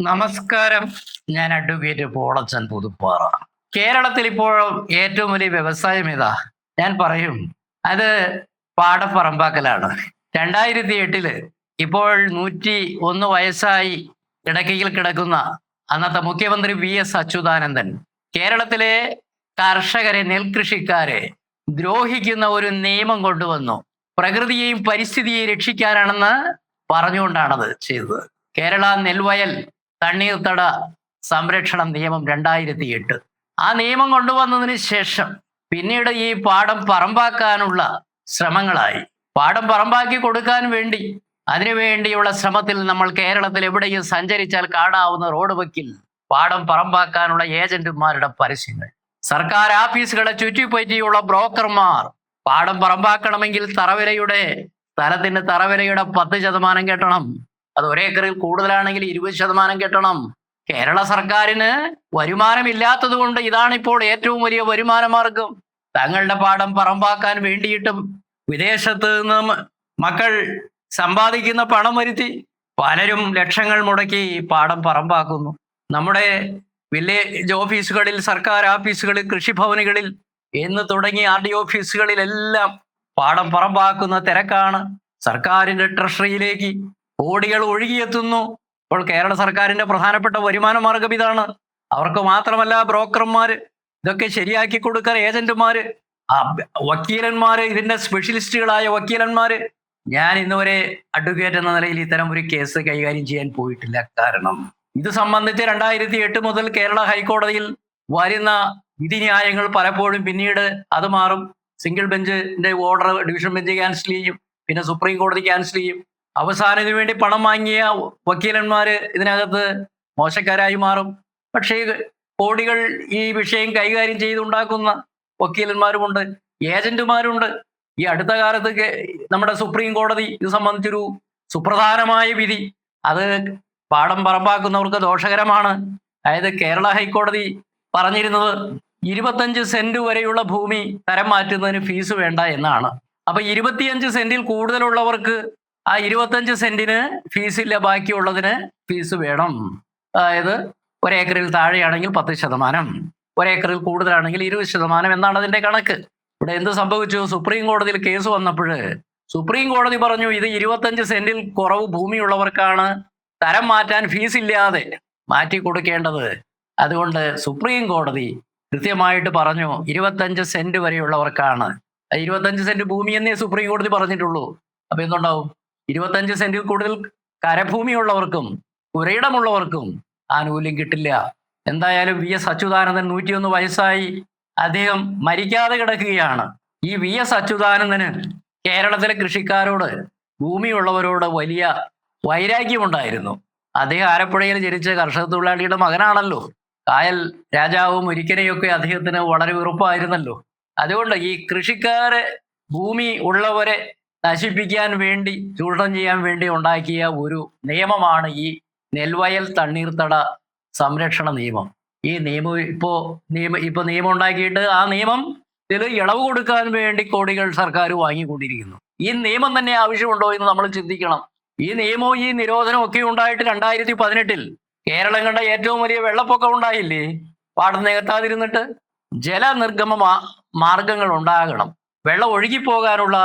നമസ്കാരം. ഞാൻ അഡ്വക്കേറ്റ് പോളച്ചൻ പുതുപ്പാറ. കേരളത്തിൽ ഇപ്പോഴും ഏറ്റവും വലിയ വ്യവസായം ഏതാ? ഞാൻ പറയും. അത് പാടപ്പറമ്പാക്കലാണ്. രണ്ടായിരത്തി എട്ടിൽ ഇപ്പോൾ നൂറ്റി ഒന്ന് വയസ്സായി ഇടക്കയിൽ കിടക്കുന്ന അന്നത്തെ മുഖ്യമന്ത്രി വി എസ് അച്യുതാനന്ദൻ കേരളത്തിലെ കർഷകരെ നെൽകൃഷിക്കാരെ ദ്രോഹിക്കുന്ന ഒരു നിയമം കൊണ്ടുവന്നു. പ്രകൃതിയെയും പരിസ്ഥിതിയെയും രക്ഷിക്കാനാണെന്ന് പറഞ്ഞുകൊണ്ടാണത് ചെയ്തത്. കേരള നെൽവയൽ തണ്ണീർത്തട സംരക്ഷണ നിയമം രണ്ടായിരത്തി എട്ട് ആ നിയമം കൊണ്ടുവന്നതിന് ശേഷം പിന്നീട് ഈ പാടം പറമ്പാക്കാനുള്ള ശ്രമങ്ങളായി. പാടം പറമ്പാക്കി കൊടുക്കാൻ വേണ്ടി അതിനുവേണ്ടിയുള്ള ശ്രമത്തിൽ നമ്മൾ കേരളത്തിൽ എവിടെയും സഞ്ചരിച്ചാൽ കാണാവുന്ന റോഡ് വക്കിൽ പാടം പറമ്പാക്കാനുള്ള ഏജന്റുമാരുടെ പരസ്യങ്ങൾ. സർക്കാർ ആഫീസുകളെ ചുറ്റിപ്പറ്റിയുള്ള ബ്രോക്കർമാർ പാടം പറമ്പാക്കണമെങ്കിൽ തറവിലയുടെ സ്ഥലത്തിന്റെ തറവിലയുടെ പത്ത് ശതമാനം കെട്ടണം. അത് ഒരേ ഏക്കറിൽ കൂടുതലാണെങ്കിൽ ഇരുപത് ശതമാനം കെട്ടണം. കേരള സർക്കാരിന് വരുമാനമില്ലാത്തത് കൊണ്ട് ഇതാണിപ്പോൾ ഏറ്റവും വലിയ വരുമാന മാർഗം തങ്ങളുടെ പാഠം പറമ്പാക്കാൻ വേണ്ടിയിട്ടും വിദേശത്ത് നിന്ന് മക്കൾ സമ്പാദിക്കുന്ന പണം വരുത്തി പലരും ലക്ഷങ്ങൾ മുടക്കി പാടം പറമ്പാക്കുന്നു. നമ്മുടെ വില്ലേജ് ഓഫീസുകളിൽ സർക്കാർ ഓഫീസുകളിൽ കൃഷിഭവനുകളിൽ എന്ന് തുടങ്ങി ആർ ഡി ഓഫീസുകളിലെല്ലാം പാടം പറമ്പാക്കുന്ന തിരക്കാണ്. സർക്കാരിന്റെ ട്രഷറിയിലേക്ക് കോടികൾ ഒഴുകിയെത്തുന്നു. ഇപ്പോൾ കേരള സർക്കാരിന്റെ പ്രധാനപ്പെട്ട വരുമാന മാർഗം ഇതാണ്. അവർക്ക് മാത്രമല്ല ബ്രോക്കർമാര് ഇതൊക്കെ ശരിയാക്കി കൊടുക്കാൻ ഏജന്റുമാര് വക്കീലന്മാര് ഇതിന്റെ സ്പെഷ്യലിസ്റ്റുകളായ വക്കീലന്മാര്. ഞാൻ ഇന്നുവരെ അഡ്വക്കേറ്റ് എന്ന നിലയിൽ ഇത്തരം ഒരു കേസ് കൈകാര്യം ചെയ്യാൻ പോയിട്ടില്ല. കാരണം ഇത് സംബന്ധിച്ച് രണ്ടായിരത്തി എട്ട് മുതൽ കേരള ഹൈക്കോടതിയിൽ വരുന്ന വിധിന്യായങ്ങൾ പലപ്പോഴും പിന്നീട് അത് മാറും. സിംഗിൾ ബെഞ്ചിന്റെ ഓർഡർ ഡിവിഷൻ ബെഞ്ച് ക്യാൻസൽ ചെയ്യും. പിന്നെ സുപ്രീം കോടതി ക്യാൻസൽ ചെയ്യും. അവസാനം ഇതിനു വേണ്ടി പണം വാങ്ങിയ വക്കീലന്മാര് ഇതിനകത്ത് മോശക്കാരായി മാറും. പക്ഷേ കോടികൾ ഈ വിഷയം കൈകാര്യം ചെയ്തുണ്ടാക്കുന്ന വക്കീലന്മാരുമുണ്ട് ഏജന്റുമാരുണ്ട്. ഈ അടുത്ത കാലത്ത് നമ്മുടെ സുപ്രീം കോടതി ഇത് സംബന്ധിച്ചൊരു സുപ്രധാനമായ വിധി. അത് പാഠം പറമ്പാക്കുന്നവർക്ക് ദോഷകരമാണ്. അതായത് കേരള ഹൈക്കോടതി പറഞ്ഞിരുന്നത് ഇരുപത്തഞ്ച് സെന്റ് വരെയുള്ള ഭൂമി തരം മാറ്റുന്നതിന് ഫീസ് വേണ്ട എന്നാണ്. അപ്പൊ ഇരുപത്തിയഞ്ച് സെന്റിൽ കൂടുതലുള്ളവർക്ക് ആ ഇരുപത്തഞ്ച് സെന്റിന് ഫീസ് ഫീസില്ല ബാക്കിയുള്ളതിന് ഫീസ് വേണം. അതായത് ഒരേക്കറിൽ താഴെയാണെങ്കിൽ പത്ത് ശതമാനം. ഒരേക്കറിൽ കൂടുതലാണെങ്കിൽ ഇരുപത് ശതമാനം എന്നാണ് അതിന്റെ കണക്ക്. ഇവിടെ എന്ത് സംഭവിച്ചു? സുപ്രീം കോടതിയിൽ കേസ് വന്നപ്പോൾ സുപ്രീം കോടതി പറഞ്ഞു ഇത് ഇരുപത്തഞ്ച് സെന്റിൽ കുറവ് ഭൂമിയുള്ളവർക്കാണ്. തരം മാറ്റാൻ ഫീസ് ഇല്ലാതെ മാറ്റി കൊടുക്കേണ്ടത്. അതുകൊണ്ട് സുപ്രീം കോടതി കൃത്യമായിട്ട് പറഞ്ഞു ഇരുപത്തഞ്ച് സെന്റ് വരെയുള്ളവർക്കാണ്. ഇരുപത്തഞ്ച് സെന്റ് ഭൂമി എന്നേ സുപ്രീം കോടതി പറഞ്ഞിട്ടുള്ളൂ. അപ്പൊ എന്തുണ്ടാവും? ഇരുപത്തഞ്ച് സെന്റിൽ കൂടുതൽ കരഭൂമിയുള്ളവർക്കും പുരയിടമുള്ളവർക്കും ആനുകൂല്യം കിട്ടില്ല. എന്തായാലും വി. എസ്. അച്യുതാനന്ദൻ നൂറ്റിയൊന്ന് വയസ്സായി. അദ്ദേഹം മരിക്കാതെ കിടക്കുകയാണ്. ഈ വി. എസ്. അച്യുതാനന്ദന് കേരളത്തിലെ കൃഷിക്കാരോട് ഭൂമിയുള്ളവരോട് വലിയ വൈരാഗ്യമുണ്ടായിരുന്നു. അദ്ദേഹം ആരപ്പുഴയിൽ ജനിച്ച കർഷക തൊഴിലാളിയുടെ മകനാണല്ലോ. കായൽ രാജാവും ഒരിക്കനെയൊക്കെ അദ്ദേഹത്തിന് വളരെ വെറുപ്പായിരുന്നല്ലോ. അതുകൊണ്ട് ഈ കൃഷിക്കാരെ ഭൂമി ഉള്ളവരെ നശിപ്പിക്കാൻ വേണ്ടി ചൂഷണം ചെയ്യാൻ വേണ്ടി ഉണ്ടാക്കിയ ഒരു നിയമമാണ് ഈ നെൽവയൽ തണ്ണീർത്തട സംരക്ഷണ നിയമം. ഈ നിയമം ഇപ്പോ നിയമ ഇപ്പൊ നിയമം ഉണ്ടാക്കിയിട്ട് ആ നിയമം ഇതിൽ ഇളവ് കൊടുക്കാൻ വേണ്ടി കോടികൾ സർക്കാർ വാങ്ങിക്കൊണ്ടിരിക്കുന്നു. ഈ നിയമം തന്നെ ആവശ്യമുണ്ടോ എന്ന് നമ്മൾ ചിന്തിക്കണം. ഈ നിയമവും ഈ നിരോധനവും ഒക്കെ ഉണ്ടായിട്ട് രണ്ടായിരത്തി പതിനെട്ടിൽ കേരളം കണ്ട ഏറ്റവും വലിയ വെള്ളപ്പൊക്കം ഉണ്ടായില്ലേ? പാടം നികത്താതിരുന്നിട്ട് ജലനിർഗമ മാർഗങ്ങൾ ഉണ്ടാകണം. വെള്ളം ഒഴുകിപ്പോകാനുള്ള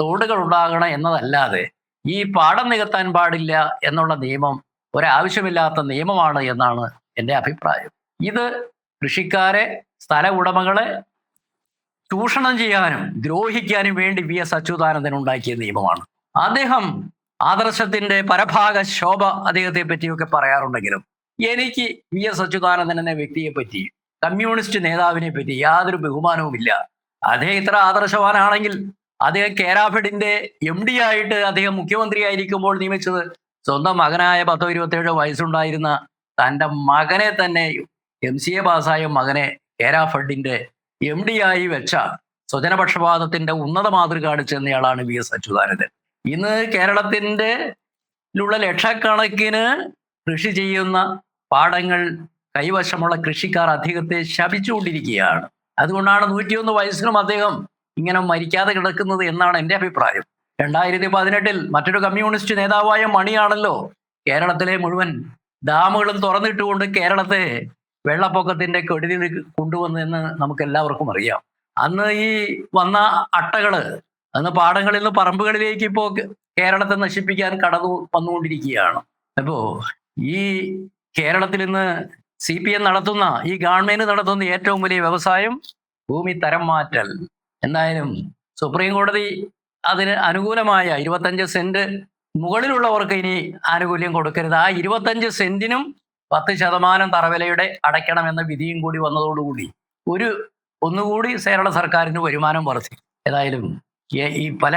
തോടുകൾ ഉണ്ടാകണം എന്നതല്ലാതെ ഈ പാടം നികത്താൻ പാടില്ല എന്നുള്ള നിയമം ഒരാവശ്യമില്ലാത്ത നിയമമാണ് എന്നാണ് എന്റെ അഭിപ്രായം. ഇത് കൃഷിക്കാരെ സ്ഥല ഉടമകളെ ചൂഷണം ചെയ്യാനും ദ്രോഹിക്കാനും വേണ്ടി വി എസ് അച്യുതാനന്ദൻ ഉണ്ടാക്കിയ നിയമമാണ്. അദ്ദേഹം ആദർശത്തിന്റെ പരഭാഗ ശോഭ അദ്ദേഹത്തെ പറ്റിയൊക്കെ പറയാറുണ്ടെങ്കിലും എനിക്ക് വി എസ് അച്യുതാനന്ദൻ എന്ന വ്യക്തിയെ പറ്റി കമ്മ്യൂണിസ്റ്റ് നേതാവിനെ പറ്റി യാതൊരു ബഹുമാനവുമില്ല. അദ്ദേഹം ഇത്ര ആദർശവാനാണെങ്കിൽ അദ്ദേഹം കേരാഫെഡിന്റെ എം ഡി ആയിട്ട് അദ്ദേഹം മുഖ്യമന്ത്രിയായിരിക്കുമ്പോൾ നിയമിച്ചത് സ്വന്തം മകനായ പത്തോ ഇരുപത്തേഴോ വയസ്സുണ്ടായിരുന്ന തന്റെ മകനെ തന്നെ എം സി എ പാസ്സായ മകനെ കേരാഫെഡിന്റെ എം ഡി ആയി വെച്ച സ്വജനപക്ഷപാതത്തിന്റെ ഉന്നത മാതൃക കാണിച്ചെന്നയാളാണ് വി എസ് അച്യുതാനന്ദൻ. ഇന്ന് കേരളത്തിന്റെ ഉള്ള ലക്ഷക്കണക്കിന് കൃഷി ചെയ്യുന്ന പാടങ്ങൾ കൈവശമുള്ള കൃഷിക്കാർ അധികത്തെ ശപിച്ചുകൊണ്ടിരിക്കുകയാണ്. അതുകൊണ്ടാണ് നൂറ്റിയൊന്ന് വയസ്സിലും അദ്ദേഹം ഇങ്ങനെ മരിക്കാതെ കിടക്കുന്നത് എന്നാണ് എന്റെ അഭിപ്രായം. രണ്ടായിരത്തി പതിനെട്ടിൽ മറ്റൊരു കമ്മ്യൂണിസ്റ്റ് നേതാവായ മണിയാണല്ലോ കേരളത്തിലെ മുഴുവൻ ഡാമുകളും തുറന്നിട്ടുകൊണ്ട് കേരളത്തെ വെള്ളപ്പൊക്കത്തിന്റെ കെടുതി കൊണ്ടുവന്നെന്ന് നമുക്ക് എല്ലാവർക്കും അറിയാം. അന്ന് ഈ വന്ന അട്ടകൾ അന്ന് പാടങ്ങളിൽ നിന്ന് പറമ്പുകളിലേക്ക് ഇപ്പോ കേരളത്തെ നശിപ്പിക്കാൻ കടന്നു വന്നുകൊണ്ടിരിക്കുകയാണ്. അപ്പോ ഈ കേരളത്തിൽ ഇന്ന് സി പി എം നടത്തുന്ന ഈ ഗവൺമെന്റ് നടത്തുന്ന ഏറ്റവും വലിയ വ്യവസായം ഭൂമി തരം മാറ്റൽ. എന്തായാലും സുപ്രീം കോടതി അതിന് അനുകൂലമായ ഇരുപത്തഞ്ച് സെന്റ് മുകളിലുള്ളവർക്ക് ഇനി ആനുകൂല്യം കൊടുക്കരുത്. ആ ഇരുപത്തഞ്ച് സെന്റിനും പത്ത് ശതമാനം തറവിലയുടെ അടയ്ക്കണമെന്ന വിധിയും കൂടി വന്നതോടുകൂടി ഒരു ഒന്നുകൂടി കേരള സർക്കാരിന് വരുമാനം വർദ്ധി ഏതായാലും ഈ- പല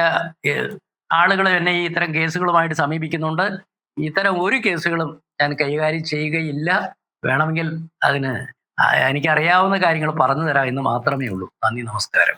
ആളുകൾ എന്നെ ഈ ഇത്തരം കേസുകളുമായിട്ട് സമീപിക്കുന്നുണ്ട്. ഇത്തരം ഒരു കേസുകളും ഞാൻ കൈകാര്യം ചെയ്യുകയില്ല. വേണമെങ്കിൽ അതിന് എനിക്കറിയാവുന്ന കാര്യങ്ങൾ പറഞ്ഞു തരാം എന്ന് മാത്രമേ ഉള്ളൂ. നന്ദി നമസ്കാരം.